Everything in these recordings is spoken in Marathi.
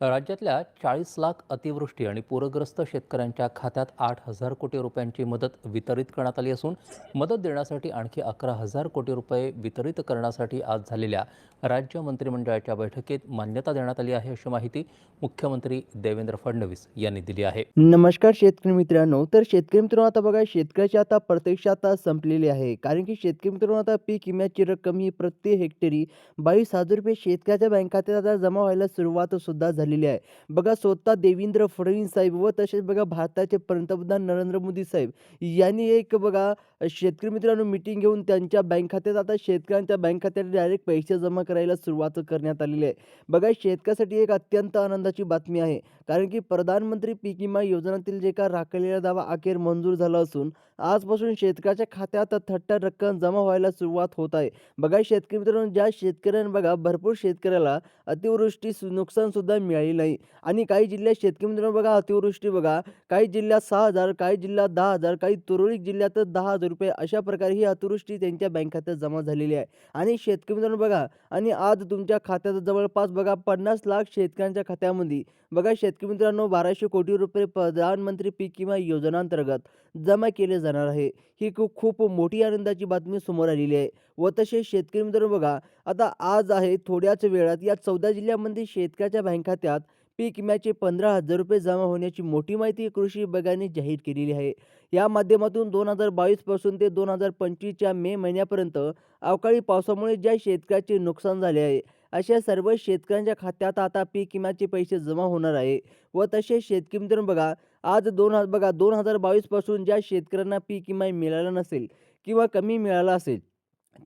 राज्यातल्या चाळीस लाख अतिवृष्टी आणि पूरग्रस्त शेतकऱ्यांच्या खात्यात आठ हजार कोटी रुपयांची मदत वितरित करण्यात आली असून मदत देण्यासाठी आणखी अकरा हजार कोटी रुपये वितरित करण्यासाठी आज झालेल्या राज्य मंत्रिमंडळाच्या बैठकीत मान्यता देण्यात आली आहे अशी माहिती मुख्यमंत्री देवेंद्र फडणवीस यांनी दिली आहे. नमस्कार शेतकरी मित्रांनो तर शेतकरी मित्रांनो आता बघा शेतकऱ्याची आता प्रत्यक्ष आता संपलेली आहे. कारण की शेतकरी मित्रांनो आता पीक विम्याची रक्कम ही प्रति हेक्टरी बावीस हजार रुपये शेतकऱ्याच्या बँक खात्यात आता जमा व्हायला सुरुवात सुद्धा झालेली आहे. बघा स्वतः देवेंद्र फडणवीस साहेब व तसेच बघा भारताचे पंतप्रधान नरेंद्र मोदी साहेब यांनी एक बघा शेतकरी मित्रांनो मिटिंग घेऊन त्यांच्या बँक खात्यात आता शेतकऱ्यांच्या बँक खात्यात डायरेक्ट पैसे जमा करायला सुरुवात करण्यात आलेली आहे. बघा शेतकऱ्यासाठी एक अत्यंत आनंदाची बातमी आहे. कारण की प्रधानमंत्री पीक विमा योजनातील जे का राखलेला दावा अखेर मंजूर झाला असून आजपासून शेतकऱ्याच्या खात्यात थट्टा रक्कम जमा व्हायला सुरुवात होत आहे. बघा शेतकरी मित्रांनो ज्या शेतकऱ्यांना बघा भरपूर शेतकऱ्याला अतिवृष्टी सु मिळाली नाही. आणि काही जिल्ह्यात शेतकरी मित्रांनो बघा अतिवृष्टी बघा काही जिल्ह्यात सहा हजार काही जिल्ह्यात दहा हजार काही तुरळक जिल्ह्यात दहा हजार रुपये अशा प्रकारे ही अतिवृष्टी त्यांच्या बँक खात्यात जमा झालेली आहे. आणि शेतकरी मित्रांनो बघा आणि आज तुमच्या खात्यात जवळपास बघा पन्नास लाख शेतकऱ्यांच्या खात्यामध्ये बघा शेतकरी मित्रांनो बाराशे कोटी रुपये प्रधानमंत्री पीक विमा योजनांतर्गत जमा केले जाणार आहे. ही खूप खूप मोठी आनंदाची बातमी समोर आलेली आहे. व तसेच शेतकरी मित्रांनो बघा आता आज आहे थोड्याच वेळात या चौदा जिल्ह्यामध्ये शेतकऱ्याच्या बँक खात्यात पीक विम्याचे पंधरा हजार रुपये जमा होण्याची मोठी माहिती कृषी विभागाने जाहीर केलेली आहे. या माध्यमातून दोन हजार बावीसपासून ते दोन हजार पंचवीसच्या मे महिन्यापर्यंत अवकाळी पावसामुळे ज्या शेतकऱ्याचे नुकसान झाले आहे अशा सर्व शेतकऱ्यांच्या खात्यात आता पीक विम्याचे पैसे जमा होणार आहे व तसेच शेतकरी मित्रांनो बघा आज दोन हजार बघा दोन हजार बावीसपासून ज्या शेतकऱ्यांना पीक विमा मिळाला नसेल किंवा कमी मिळाला असेल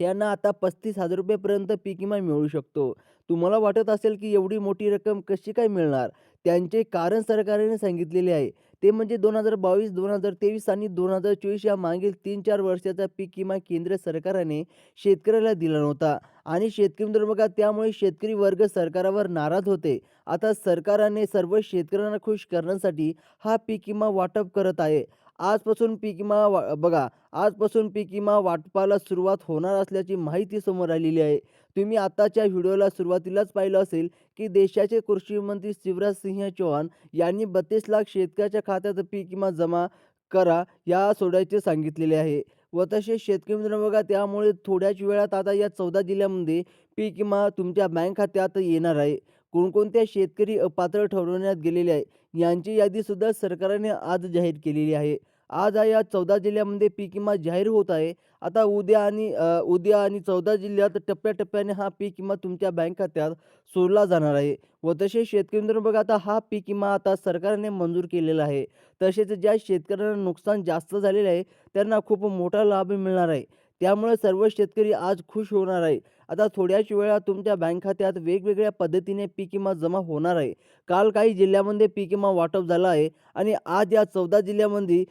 त्यांना आता पस्तीस हजार रुपयेपर्यंत पीक विमा मिळू शकतो. तुम्हाला वाटत असेल की एवढी मोठी रक्कम कशी काय मिळणार? त्यांचे कारण सरकारने सांगितलेले आहे. ते म्हणजे दोन हजार बावीस दोन हजार तेवीस आणि दोन हजार चोवीस या मागील तीन चार वर्षाचा पीक विमा केंद्र सरकारने शेतकऱ्याला दिला नव्हता. आणि शेतकरी मित्रांनो बघा त्यामुळे शेतकरी वर्ग सरकारावर नाराज होते. आता सरकारने सर्व शेतकऱ्यांना खुश करण्यासाठी हा पीक विमा वाटप करत आहे. आजपासून पीक विमा वा बघा आजपासून पीक विमा वाटपाला सुरुवात होणार असल्याची माहिती समोर आलेली आहे. तुम्ही आताच्या व्हिडिओला सुरुवातीलाच पाहिलं असेल की देशाचे कृषी मंत्री शिवराज सिंह चौहान यांनी बत्तीस लाख शेतकऱ्याच्या खात्यात पीक विमा जमा करा या सोडायचे सांगितलेले आहे. व तसेच शेतकरी मित्रांनो बघा त्यामुळे थोड्याच वेळात आता या चौदा जिल्ह्यामध्ये पीक विमा तुमच्या बँक खात्यात येणार आहे. कोणकोणत्या शेतकरी अपात्र ठरवण्यात गेलेले आहे यांची यादीसुद्धा सरकारने आज जाहीर केलेली आहे. आज या चौदा जिल्ह्यामध्ये पीक विमा जाहीर होत आहे. आता उद्या आणि उद्या आणि चौदा जिल्ह्यात टप्प्याटप्प्याने हा पीक विमा तुमच्या बँक खात्यात सोडला जाणार आहे व तसेच शेतकरी मित्रांनो बघा आता हा पीक विमा आता सरकारने मंजूर केलेला आहे. तसेच ज्या शेतकऱ्यांना नुकसान जास्त झालेलं आहे त्यांना खूप मोठा लाभ मिळणार आहे. त्यामुळे सर्व शेतकरी आज खुश होणार आहे. आता थोड्याच वेळा तुमच्या बँक खात्यात वेगवेगळ्या पद्धतीने पीक विमा जमा होणार आहे. काल काही जिल्ह्यामध्ये पीक विमा वाटप झाला आहे आणि आज या चौदा जिल्ह्यामध्ये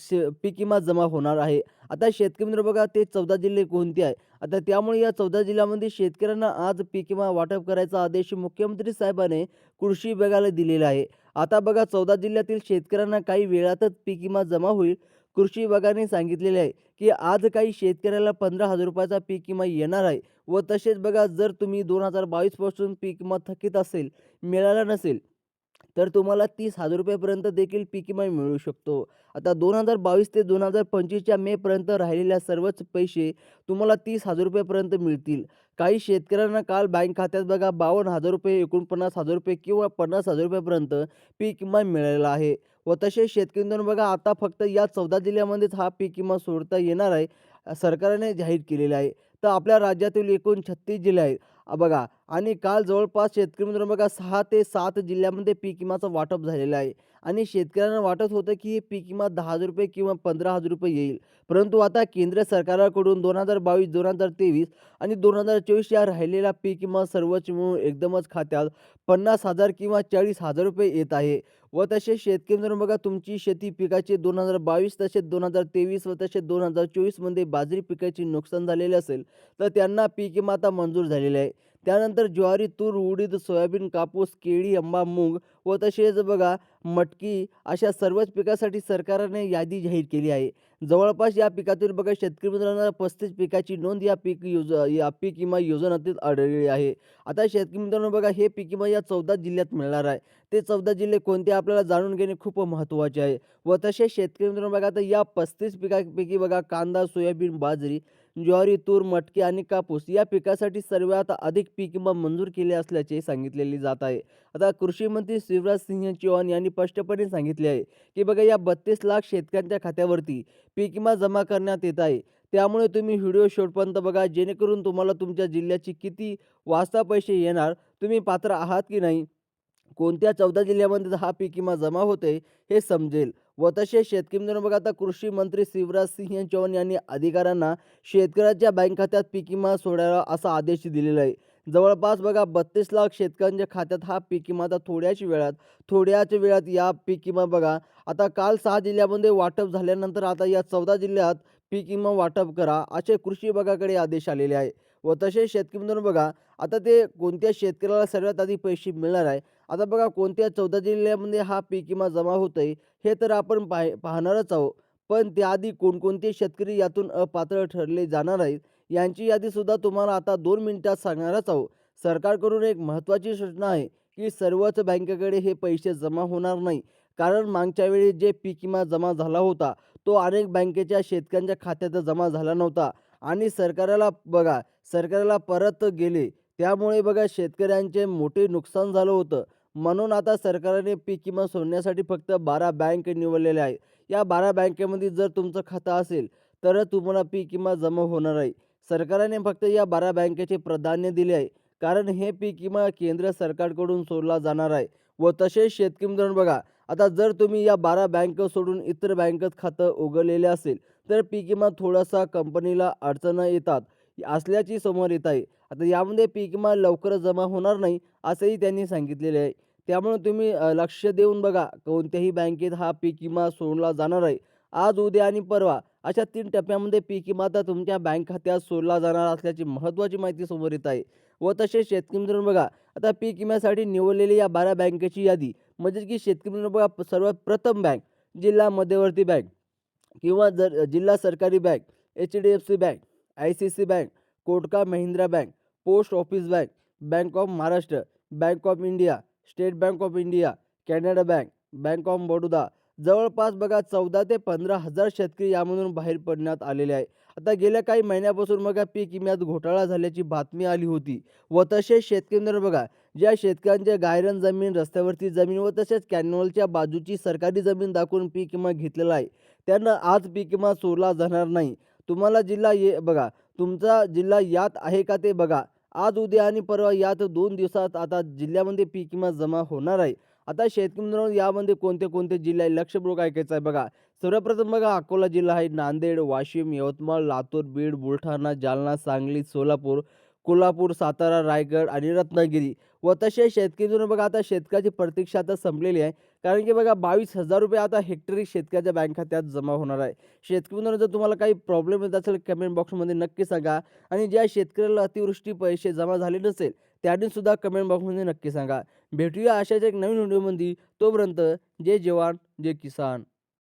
शे- पीक विमा जमा होणार आहे. आता शेतकरी मित्र बघा ते चौदा जिल्हे कोणते आहे? आता त्यामुळे या चौदा जिल्ह्यामध्ये शेतकऱ्यांना आज पीक विमा वाटप करायचा आदेश मुख्यमंत्री साहेबांनी कृषी विभागाला दिलेला आहे. आता बघा चौदा जिल्ह्यातील शेतकऱ्यांना काही वेळातच पीक विमा जमा होईल. कृषी विभागाने सांगितलेले आहे की आज काही शेतकऱ्याला पंधरा हजार रुपयाचा पीक विमा येणार आहे व तसेच बघा जर तुम्ही दोन हजार बावीसपासून पीक विमा थकीत असेल मिळाला नसेल तर तुम्हाला तीस हजार रुपयापर्यंत देखील पीक विमा मिळू शकतो. आता दोन हजार बावीस ते दोन हजार पंचवीसच्या मेपर्यंत राहिलेल्या सर्वच पैसे तुम्हाला तीस हजार रुपयापर्यंत मिळतील. काही शेतकऱ्यांना काल बँक खात्यात बघा बावन्न हजार रुपये एकोणपन्नास हजार रुपये किंवा पन्नास हजार रुपयापर्यंत पीक विमा मिळालेला आहे व तसेच शेतकऱ्यांना बघा आता फक्त या चौदा जिल्ह्यामध्येच हा पीक विमा सोडता येणार आहे सरकारने जाहीर केलेला आहे. तर आपल्या राज्यातील एकूण छत्तीस जिल्हे आहेत. बघा आणि काल जवळपास शेतकरी मित्रांनो बघा सहा ते सात जिल्ह्यामध्ये पीक विमाचं वाटप झालेलं आहे. आणि शेतकऱ्यांना वाटत होतं की हे पीक विमा दहा हजार रुपये किंवा पंधरा हजार रुपये येईल. परंतु आता केंद्र सरकारकडून दोन हजार बावीस दोन हजार तेवीस आणि दोन हजार चोवीस या राहिलेला पीक विमा सर्वोच्च मिळून एकदमच खात्यात पन्नास हजार किंवा चाळीस हजार रुपये येत आहे. व तसेच शेतकरी मित्रांनो बघा तुमची शेती पिकाची दोन हजार बावीस तसेच दोन हजार तेवीस व तसेच दोन हजार चोवीसमध्ये बाजरी पिकाचे नुकसान झालेले असेल तर त्यांना पीक विमा आता मंजूर झालेले आहे. त्यानंतर ज्वारी तूर उडीद सोयाबीन कापूस केळी आंबा मूग व तसेच बघा मटकी अशा सर्वच पिकासाठी सरकारने यादी जाहीर केली आहे. जवळपास या पिकातील बघा शेतकरी मित्रांना पस्तीस पिकाची नोंद या पीक योज या पीक विमा योजनातील आढळली आहे. आता शेतकरी मित्रांनो बघा हे पीक विमा या चौदा जिल्ह्यात मिळणार आहे. ते चौदा जिल्हे कोणते आपल्याला जाणून घेणे खूप महत्त्वाचे आहे. व तसेच शेतकरी मित्रांनो बघा आता या पस्तीस पिकापैकी बघा कांदा सोयाबीन बाजरी ज्वारी तूर मटकी आणि कापूस या पिकासाठी सर्वात अधिक पीक विमा मंजूर केले असल्याचे सांगितलेले जात आहे. आता कृषी मंत्री शिवराज सिंह चौहान यांनी स्पष्टपणे सांगितले आहे की बघा या बत्तीस लाख शेतकऱ्यांच्या खात्यावरती पीक विमा जमा करण्यात येत आहे. त्यामुळे तुम्ही व्हिडिओ शेवटपर्यंत बघा जेणेकरून तुम्हाला तुमच्या जिल्ह्याची किती वाजता पैसे येणार तुम्ही पात्र आहात की नाही? कोणत्या चौदा जिल्ह्यामध्ये हा पीक विमा जमा होते हे समजेल. व तसेच शेतकरी मित्रांनो बघा आता कृषी मंत्री शिवराज सिंह चौहान यांनी अधिकाऱ्यांना शेतकऱ्याच्या बँक खात्यात पीक विमा सोडायला असा आदेश दिलेला आहे. जवळपास बघा बत्तीस लाख शेतकऱ्यांच्या खात्यात हा पीक विमा आता थोड्याच वेळात थोड्याच वेळात या पीक विमा बघा. आता काल सहा जिल्ह्यामध्ये वाटप झाल्यानंतर आता या चौदा जिल्ह्यात पीक विमा वाटप करा असे कृषी विभागाकडे आदेश आलेले आहे. व तसेच शेतकरी मित्रांनो बघा आता ते कोणत्या शेतकऱ्याला सर्वात आधी पैसे मिळणार आहे? आता बघा कोणत्या चौदा जिल्ह्यामध्ये हा पीक विमा जमा होतोय हे तर आपण पाह पाहणारच आहोत. पण त्याआधी कोणकोणते शेतकरी यातून अपात्र ठरले जाणार आहेत? यांची यादीसुद्धा तुम्हाला आता दोन मिनिटात सांगणारच आहोत. सरकारकडून एक महत्त्वाची सूचना आहे की सर्वच बँकेकडे हे पैसे जमा होणार नाही. कारण मागच्या वेळी जे पीक विमा जमा झाला होता तो अनेक बँकेच्या शेतकऱ्यांच्या खात्यात जमा झाला नव्हता. आणि सरकारला बघा सरकारला परत गेले. त्यामुळे बघा शेतकऱ्यांचे मोठे नुकसान झालं होतं. म्हणून आता सरकारने पीक विमा सोडण्यासाठी फक्त बारा बँक निवडलेल्या आहेत. या बारा बँकेमध्ये जर तुमचं खातं असेल तर तुम्हाला पीक विमा जमा होणार आहे. सरकारने फक्त या बारा बँकेचे प्राधान्य दिले आहे. कारण हे पीक विमा केंद्र सरकारकडून सोडला जाणार आहे व तसेच शेतकरी मित्रांनो बघा आता जर तुम्ही या बारा बँक सोडून इतर बँकेत खातं उघडलेले असेल तर पीक विमा थोडासा कंपनीला अडचण येतात असल्याची समोर येत आहे. आता यामध्ये पीक विमा लवकर जमा होणार नाही असंही त्यांनी सांगितलेले आहे. त्यामुळे तुम्ही लक्ष देऊन बघा कोणत्याही बँकेत हा पीक विमा सोडला जाणार आहे. आज उद्या आणि परवा अशा तीन टप्प्यामध्ये पीक विमा आता तुमच्या बँक खात्यात सोडला जाणार असल्याची महत्त्वाची माहिती समोर येत आहे व तसेच शेतकरी मित्रांनो बघा आता पीक विम्यासाठी निवडलेली या बारा बँकेची यादी म्हणजे की शेतकरी मित्रांनो बघा सर्वात प्रथम बँक जिल्हा मध्यवर्ती बँक किंवा जर जिल्हा सरकारी bank H D F C bank I C C bank कोटका Mahindra bank post office bank bank of Maharashtra bank of India state bank of India Canara bank bank of Baroda जवळपास बघा चौदा ते पंधरा हजार शेतकरी यामधून बाहेर पडण्यात आलेले आहे. आता गेल्या काही महिन्यापासून बघा पीक विम्यात घोटाळा झाल्याची बातमी आली होती व तसेच शेतकऱ्यांवर बघा ज्या शेतकऱ्यांच्या गायरन जमीन रस्त्यावरती जमीन व तसेच कॅनॉलच्या बाजूची सरकारी जमीन दाखवून पीक विमा घेतलेला आहे. त्यांना आज पीक विमा सोडला जाणार नाही. तुम्हाला जिल्हा ये बघा तुमचा जिल्हा यात आहे का ते बघा. आज उद्या आणि परवा यात दोन दिवसात आता जिल्ह्यामध्ये पीक विमा जमा होणार आहे. आता शेतकरी मित्रांनो यामध्ये कोणते कोणते जिल्हे आहे लक्षपूर्वक ऐकायचं आहे. बघा सर्वप्रथम बघा अकोला जिल्हा आहे. नांदेड वाशिम यवतमाळ लातूर बीड बुलढाणा जालना सांगली सोलापूर कोल्हापूर सातारा रायगड आणि रत्नागिरी. व तसे शेतकरी मित्रांनो बघा आता शेतकऱ्याची प्रतीक्षा आता संपलेली आहे. कारण की बघा बावीस हजार रुपये आता हेक्टरी शेतकऱ्याच्या बँक खात्यात जमा होणार आहे. शेतकरी मित्रांनो जर तुम्हाला काही प्रॉब्लेम येत असेल कमेंट बॉक्समध्ये नक्की सांगा. आणि ज्या शेतकऱ्याला अतिवृष्टी पैसे जमा झाले नसेल त्यांनी सुद्धा कमेंट बॉक्समध्ये नक्की सांगा. भेटूया अशाच एक नवीन व्हिडिओमध्ये तोपर्यंत जय जवान जय किसान.